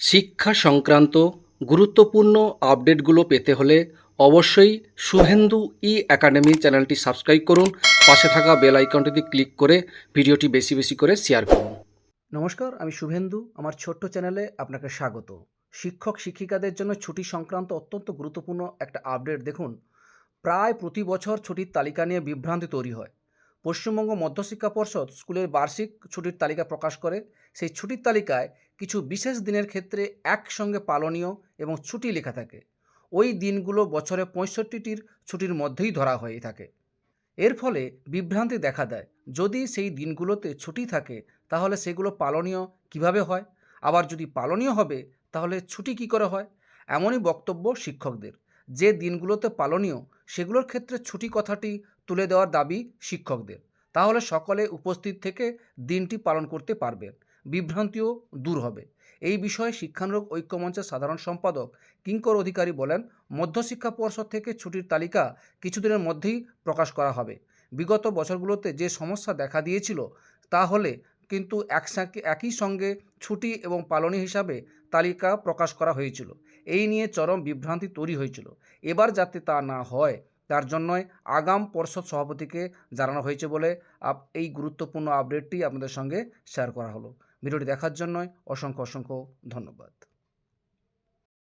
শিক্ষা সংক্রান্ত গুরুত্বপূর্ণ আপডেটগুলো পেতে হলে অবশ্যই শুভেন্দু ই একাডেমি চ্যানেলটি সাবস্ক্রাইব করুন। পাশে থাকা বেল আইকনটিতে ক্লিক করে ভিডিওটি বেশি বেশি করে শেয়ার করুন। নমস্কার, আমি শুভেন্দু। আমার ছোট্ট চ্যানেলে আপনাকে স্বাগত। শিক্ষক শিক্ষিকাদের জন্য ছুটি সংক্রান্ত অত্যন্ত গুরুত্বপূর্ণ একটা আপডেট দেখুন। প্রায় প্রতি বছর ছুটির তালিকা নিয়ে বিভ্রান্তি তৈরি হয়। পশ্চিমবঙ্গ মধ্যশিক্ষা পর্ষদ স্কুলের বার্ষিক ছুটির তালিকা প্রকাশ করে। সেই ছুটির তালিকায় কিছু বিশেষ দিনের ক্ষেত্রে একসঙ্গে পালনীয় এবং ছুটি লেখা থাকে। ওই দিনগুলো বছরে পঁয়ষট্টিটির ছুটির মধ্যেই ধরা হয়ে থাকে। এর ফলে বিভ্রান্তি দেখা দেয়। যদি সেই দিনগুলোতে ছুটি থাকে, তাহলে সেগুলো পালনীয় কীভাবে হয়? আবার যদি পালনীয় হবে, তাহলে ছুটি কী করে হয়? এমনই বক্তব্য শিক্ষকদের। যে দিনগুলোতে পালনীয়, সেগুলোর ক্ষেত্রে ছুটি কথাটি তুলে দেওয়ার দাবি শিক্ষকদের। তাহলে সকলে উপস্থিত থেকে দিনটি পালন করতে পারবেন বিভ্রান্তিও দূর হবে। এই বিষয়ে শিক্ষানুরোগ ঐক্যমঞ্চের সাধারণ সম্পাদক কিঙ্কর অধিকারী বলেন, মধ্যশিক্ষা পর্ষদ থেকে ছুটির তালিকা কিছুদিনের মধ্যেই প্রকাশ করা হবে। বিগত বছরগুলোতে যে সমস্যা দেখা দিয়েছিল, তা হলে কিন্তু একই সঙ্গে ছুটি এবং পালনী হিসাবে তালিকা প্রকাশ করা হয়েছিল। এই নিয়ে চরম বিভ্রান্তি তৈরি হয়েছিল। এবার যাতে তা না হয়, তার জন্যই আগাম পর্ষদ সভাপতিকে জানানো হয়েছে বলে এই গুরুত্বপূর্ণ আপডেটটি আপনাদের সঙ্গে শেয়ার করা হলো। ভিডিওটি দেখার জন্যই অসংখ্য অসংখ্য ধন্যবাদ।